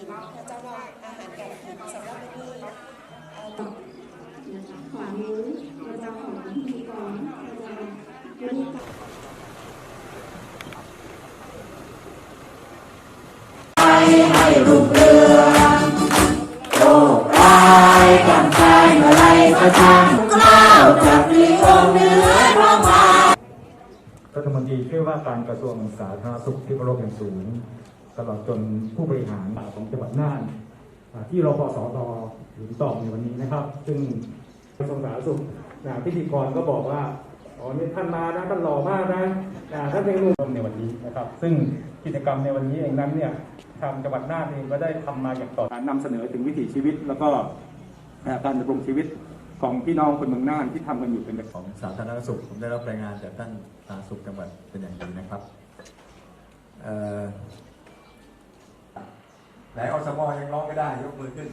ถิ่นพระเจ้าว่าอาหารการกินสำหรับวันนี้คะขวามือเราจะของพิธีกรเราจะวันนี้รัฐมนตรีช่วยว่าการกระทรวงสาธารณสุขที่เคารพอย่างสูง ตลอดจนผู้บริหารของจังหวัดน่านอ่าที่รพสตถึงตอบในวันนี้นะครับ ซึ่งกระทรวงสาธารณสุขอ่าพิธีกรก็บอกว่าอ๋อนี่ท่านมานะท่านหล่อมากนะท่านเป็นหนุ่มในวันนี้นะครับ ซึ่งกิจกรรมในวันนี้เองนั้นเนี่ยทางจังหวัดน่านเองก็ได้ทำมาอย่างต่อการนำเสนอถึงวิถีชีวิต แล้วก็อ่าการดำรงชีวิตของพี่น้องคนเมืองน่านที่ทำกันอยู่เป็นประจำของสาธารณสุขผมได้รับรายงานจากท่านสาธารณสุขจังหวัดเป็นอย่างดีนะครับเอ่อ ไหนอสมยังร้องไม่ได้ ยกมือขึ้น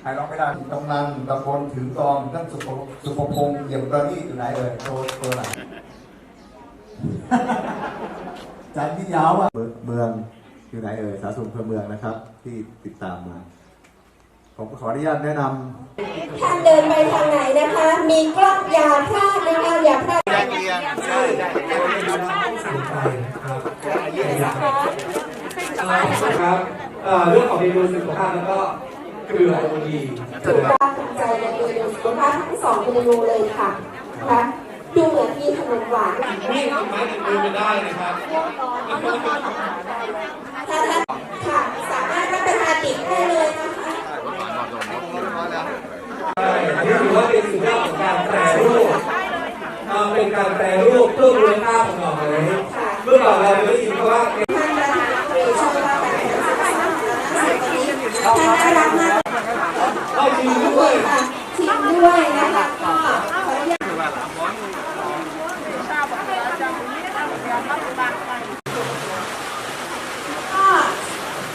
ใครร้องไม่ได้กำนันตำบลถือกองท่านสุภสุภพงษ์เยี่ยมประณีตอยู่ไหนเลยโชว์ตัวไหนจันที่ยาวอะเมืองอยู่ไหนเอ่ยสาธารณสุขอำเภอเมืองนะครับ ที่ติดตามมาผมขออนุญาตแนะนำท่านเดินไปทางไหนนะคะ มีกล้องอย่าพลาดนะคะอย่าพลาด ครับเรื่องของเมนูสุขภาพแล้วก็เกลือโอดีถือว่าภูมิใจในเมนูสุขภาพทั้งสองเมนูเลยค่ะนะคะดูเหมือนมีขนมหวานนี่ไม้ติดมือไปได้นะครับถ้าท่านค่ะสามารถรับประทานติดได้เลยนะคะใช่อันนี้ถือว่าเป็นสุดยอดของการแปรรูปเอ่อเป็นการแปรรูปเพิ่มมูลค่าของหน่อไม้เมื่อก่อนเราไม่ได้ยินว่า ท่านน่ารักมากเอาทีมด้วยค่ะชิมด้วยนะคะก็ขออนุญาตก็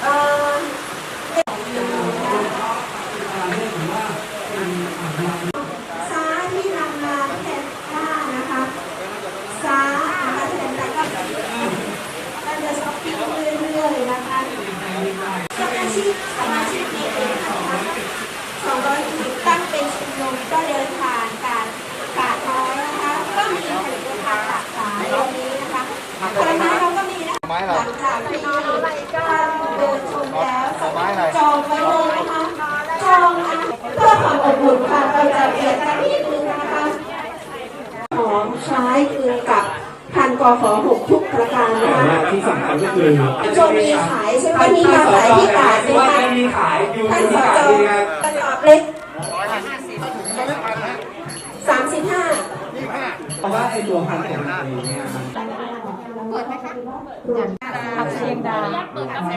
เอ่อซาที่นำมาแทนค่านะคะซานะคะแทนแต่ก็ก็จะช้อปปิ้งเรื่อยๆนะคะสมาชิกสมาชิกมีเองนะคะ สองร้อยสิบตั้งเป็นชุมนุมก็เดินผ่านการกาดน้อยนะคะ ก็มีผลิตภัณฑ์หลากหลายวันนี้นะคะผลไม้เราก็ มีนะคะหลังจากที่ท่านเดินชมแล้วจองไว้เลยนะคะจองนะเพื่อความอบอุ่นค่ะเราจะเปลี่ยนกันนิดนึงนะคะของใช้คือกับพันกอขอหกทุกประการนะคะที่สำคัญก็คือจงมีขายใช่ไหมมีมาขายที่กาดใช่ไหมว่าคะจะมีขายอยู่ท่านที่สกาจดดีครับกระสอบเล็กสามสิบห้าเพราะว่าไอ้ตัวพันธุ์ของมัน เองเนี่ยมันผักเชียงดา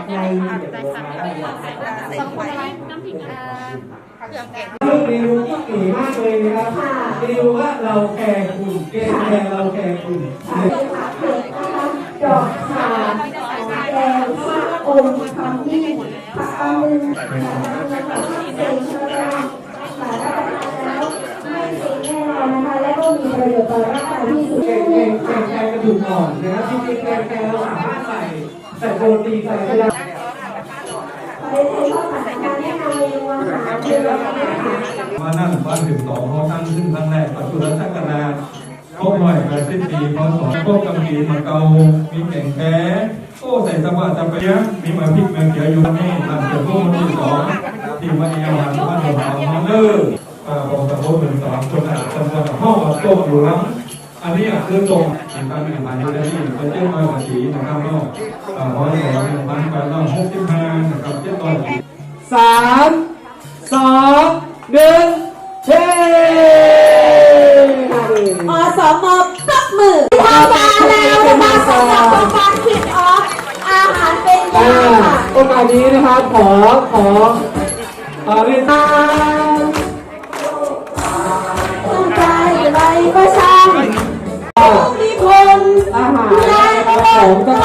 ในเก็บรวมมาได้อย่างสองคนอะไรน้ำพริกเอ่อเครื่องแกงลูกเมนูก็เก๋มากเลยนะครับเมนูว่าเราแข่งคุณเกมแข่งเราแข่งคุณเป็นผักเผ็ดนะคะดอกข่าแดงฟ้าอมขมิ้นผักปลาหมึกนะคะเซ็งชะรามค่ะรับประทานแล้วไม่เซ็งแน่นอนนะคะ ก็มีประโยชน์ต่อร่างกายที่สุดเก่งเก่งเก่งแกงกระดูกอ่อนนะครับจริงๆแกงแกงเราสามารถใส่ใส่โปรตีนใส่ไรได้ได้ใช้ข้อผ่านการแนะนำเมนูอาหาเดือนนะคะมานั่งบ้านถึงสองเขาตั้งขึ้นครั้งแรกปัจจุบันทักนาครบหน่อยแปดสิบปีพศพวกำกีมาเกามีแก่งแก้โอ้ใส่สวัสดิ์จะไปยะมีมาพริกเมืองเขียวอยู่นี่ทำเกี่ยวกับคนที่สองที่มาเอวหันบ้านของเราฮอนเนอร์อ่าบอก เรื่องตรงนะครับในหลายระดับที่เกิดขึ้นมาสีนะครับก็ร้อยสองพันแปดร้อยหกสิบห้านะครับเจ็ดร้อยสามสองหนึ่งเฮ้อสมปักมือพอาวมาสำหรับประาณคิดออฟอาหารเป็นยาค่โอกาสนี้นะครับขอขอเรียนตาต้องใจไรก็ใช่ 아, 온갖